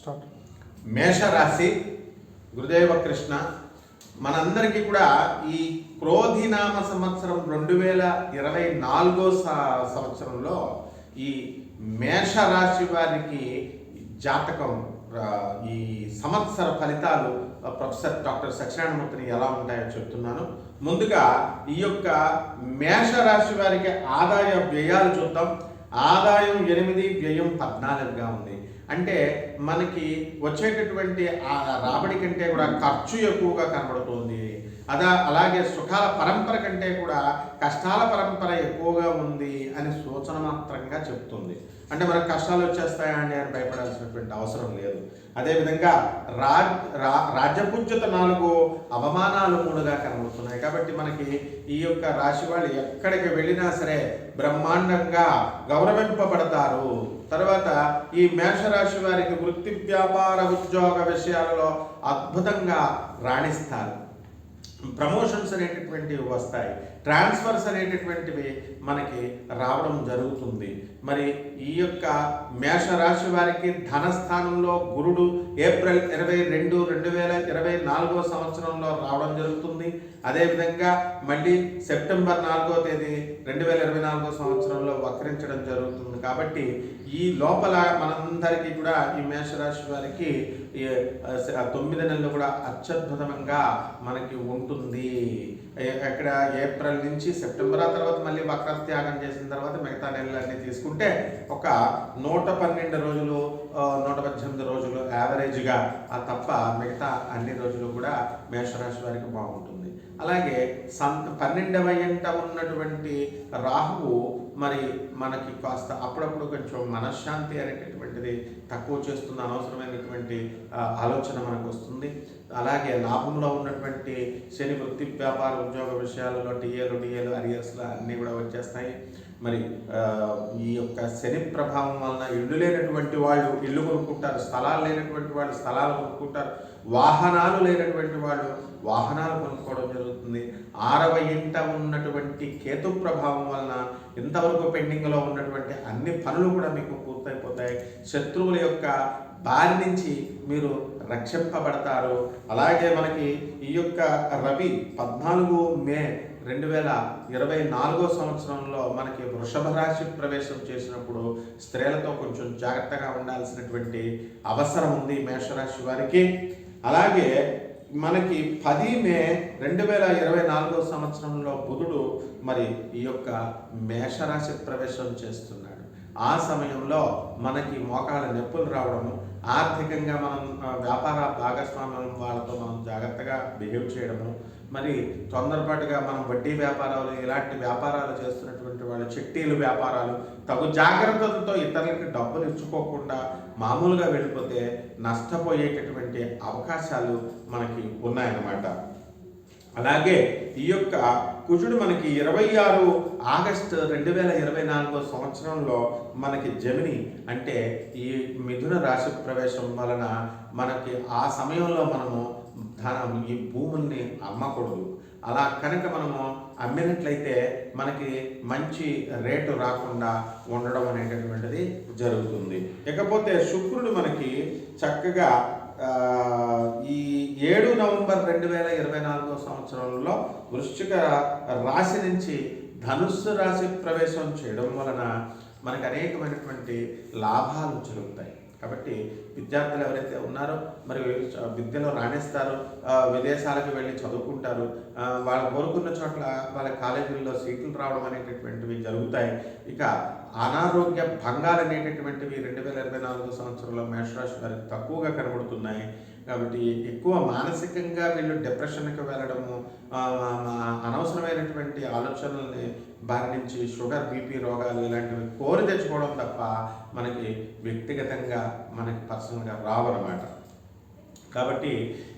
Start. మేషరాశి గురుదేవ కృష్ణ మనందరికీ కూడా ఈ క్రోధినామ సంవత్సరం రెండు వేల ఇరవై నాలుగో సంవత్సరంలో ఈ మేషరాశి వారికి జాతకం ఈ సంవత్సర ఫలితాలు ప్రొఫెసర్ డాక్టర్ సత్యనారాయణమూర్తిని ఎలా ఉంటాయో చెప్తున్నాను. ముందుగా ఈ యొక్క మేషరాశి వారికి ఆదాయ వ్యయాలు చూద్దాం. ఆదాయం ఎనిమిది వ్యయం పద్నాలుగుగా ఉంది. అంటే మనకి వచ్చేటటువంటి ఆ రాబడి కంటే కూడా ఖర్చు ఎక్కువగా కనబడుతుంది. అదా అలాగే సుఖాల పరంపర కంటే కూడా కష్టాల పరంపర ఎక్కువగా ఉంది అని సూచన మాత్రంగా చెప్తుంది అంటే మనకు కష్టాలు వచ్చేస్తాయా అని భయపడాల్సినటువంటి అవసరం లేదు. అదేవిధంగా రా రా రాజ్యపూజ్యత నాలుగు అవమానాలు మూడుగా కనబడుతున్నాయి. కాబట్టి మనకి ఈ యొక్క రాశి వాళ్ళు ఎక్కడికి వెళ్ళినా సరే బ్రహ్మాండంగా గౌరవింపబడతారు. తర్వాత ఈ మేషరాశి వారికి వృత్తి వ్యాపార ఉద్యోగ విషయాలలో అద్భుతంగా రాణిస్తారు. ప్రమోషన్స్ అనేటటువంటివి వస్తాయి. ట్రాన్స్ఫర్స్ అనేటటువంటివి మనకి రావడం జరుగుతుంది. మరి ఈ యొక్క మేషరాశి వారికి ధనస్థానంలో గురుడు ఏప్రిల్ ఇరవై రెండు రెండు వేల ఇరవై నాలుగో సంవత్సరంలో రావడం జరుగుతుంది. అదేవిధంగా మళ్ళీ సెప్టెంబర్ నాలుగో తేదీ రెండు వేల ఇరవై నాలుగో సంవత్సరంలో వక్రించడం జరుగుతుంది. కాబట్టి ఈ లోపల మనందరికీ కూడా ఈ మేషరాశి వారికి తొమ్మిది నెలలు కూడా అత్యద్భుతంగా మనకి ఉంటుంది. ఎక్కడ ఏప్రిల్ ఏప్రిల్ నుంచి సెప్టెంబర్ ఆ తర్వాత మళ్ళీ వక్రత్యాగం చేసిన తర్వాత మిగతా నెలలన్నీ తీసుకుంటే ఒక నూట పన్నెండు రోజులు నూట పద్దెనిమిది రోజులు యావరేజ్గా ఆ తప్ప మిగతా అన్ని రోజులు కూడా మేషరాశి వారికి బాగుంటుంది. అలాగే సం పన్నెండవ ఎంట ఉన్నటువంటి రాహువు మరి మనకి కాస్త అప్పుడప్పుడు కొంచెం మనశ్శాంతి అనేటటువంటిది తక్కువ చేస్తున్న అనవసరమైనటువంటి ఆలోచన మనకు వస్తుంది. అలాగే లాభంలో ఉన్నటువంటి శని వృత్తి వ్యాపార ఉద్యోగ విషయాలలో టీఏలు డిఏలు అరియర్స్లు అన్నీ కూడా వచ్చేస్తాయి. మరి ఈ యొక్క శని ప్రభావం వలన ఇల్లు లేనటువంటి వాళ్ళు ఇల్లు కొనుక్కుంటారు స్థలాలు లేనటువంటి వాళ్ళు స్థలాలు కొనుక్కుంటారు వాహనాలు లేనటువంటి వాళ్ళు వాహనాలు కొనుక్కోవడం జరుగుతుంది. ఆరవ ఇంట ఉన్నటువంటి కేతు ప్రభావం వలన ఇంతవరకు పెండింగ్లో ఉన్నటువంటి అన్ని పనులు కూడా మీకు పూర్తయిపోతాయి. శత్రువుల యొక్క బారి నుంచి మీరు రక్షింపబడతారు. అలాగే మనకి ఈ యొక్క రవి పద్నాలుగు మే రెండు వేల ఇరవై నాలుగో సంవత్సరంలో మనకి వృషభ రాశి ప్రవేశం చేసినప్పుడు స్త్రీలతో కొంచెం జాగ్రత్తగా ఉండాల్సినటువంటి అవసరం ఉంది మేషరాశి వారికి. అలాగే మనకి పది మే రెండు వేల ఇరవై నాలుగో సంవత్సరంలో బుధుడు మరి ఈ యొక్క మేషరాశి ప్రవేశం చేస్తున్నాడు. ఆ సమయంలో మనకి మోకాళ్ళ నొప్పులు రావడము ఆర్థికంగా మనం వ్యాపార భాగస్వామ్యం వాళ్ళతో మనం జాగ్రత్తగా బిహేవ్ చేయడము మరి తొందరపాటుగా మనం వడ్డీ వ్యాపారాలు ఇలాంటి వ్యాపారాలు చేస్తున్నటువంటి వాళ్ళు చిట్టీలు వ్యాపారాలు తగు జాగ్రత్తలతో ఇతరులకి డబ్బులు ఇచ్చుకోకుండా మామూలుగా వెళ్ళిపోతే నష్టపోయేటటువంటి అవకాశాలు మనకి ఉన్నాయన్నమాట. అలాగే ఈ యొక్క కుజుడు మనకి ఇరవై ఆరు ఆగస్టు రెండు వేల ఇరవై నాలుగో సంవత్సరంలో మనకి జమిని అంటే ఈ మిథున రాశి ప్రవేశం వలన మనకి ఆ సమయంలో మనము ధనం ఈ భూముల్ని అమ్మకూడదు. అలా కనుక మనము అమ్మినట్లయితే మనకి మంచి రేటు రాకుండా ఉండడం అనేటటువంటిది జరుగుతుంది. ఇకపోతే శుక్రుడు మనకి చక్కగా ఏడు నవంబర్ రెండు వేల ఇరవై నాలుగో సంవత్సరంలో వృశ్చిక రాశి నుంచి ధనుస్సు రాశి ప్రవేశం చేయడం వలన మనకు అనేకమైనటువంటి లాభాలు జరుగుతాయి. కాబట్టి విద్యార్థులు ఎవరైతే ఉన్నారో మరి విద్యలో రాణిస్తారో విదేశాలకు వెళ్ళి చదువుకుంటారు వాళ్ళు కోరుకున్న చోట్ల వాళ్ళ కాలేజీల్లో సీట్లు రావడం అనేటటువంటివి జరుగుతాయి. ఇక అనారోగ్య భంగాలు అనేటటువంటివి రెండు వేల ఇరవై నాలుగో సంవత్సరంలో మేషరాశి వారికి తక్కువగా కనబడుతున్నాయి. కాబట్టి ఎక్కువ మానసికంగా వీళ్ళు డిప్రెషన్కి వెళ్ళడము అనవసరమైనటువంటి ఆలోచనల్ని బారి నుంచి షుగర్ బీపీ రోగాలు ఇలాంటివి కోరి తెచ్చుకోవడం తప్ప మనకి వ్యక్తిగతంగా మనకి పర్సనల్గా రావన్నమాట. కాబట్టి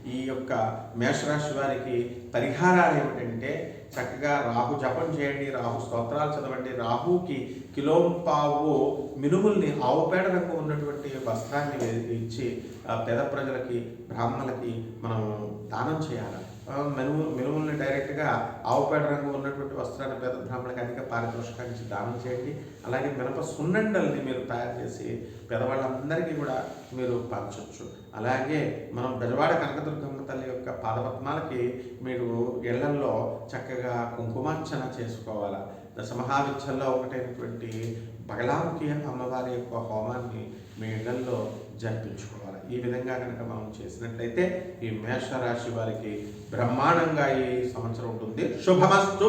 ఈ యొక్క మేషరాశి వారికి పరిహారాలు ఏమిటంటే చక్కగా రాహు జపం చేయండి రాహు స్తోత్రాలు చదవండి రాహుకి కిలోంపావు మినుముల్ని ఆవు పేడ రంగు ఉన్నటువంటి వస్త్రాన్ని ఇచ్చి ఆ పేద ప్రజలకి బ్రాహ్మణులకి మనం దానం చేయాలి? మినుము మినుము చక్కగా ఆవుపేడ రంగు ఉన్నటువంటి వస్త్రాన్ని పేద బ్రాహ్మణులకు అధిక పారితోషికానికి దానం చేయండి. అలాగే మినప సున్నండల్ని మీరు తయారు చేసి పేదవాళ్ళందరికీ కూడా మీరు పంచవచ్చు అలాగే మనం బెజవాడ కనకదుర్గమ్మ తల్లి యొక్క పాదపద్మాలకి మీరు ఇళ్ళల్లో చక్కగా కుంకుమార్చన చేసుకోవాలా. దశమహావిద్యల్లో ఒకటైనటువంటి బగలాముఖి అమ్మవారి యొక్క హోమాన్ని మీ ఇళ్ళలో జరిపించుకోవాలి. ఈ విధంగా కనుక మనం చేసినట్లయితే ఈ మేషరాశి వారికి బ్రహ్మాండంగా ఈ సంవత్సరం ఉంటుంది. శుభమస్తు.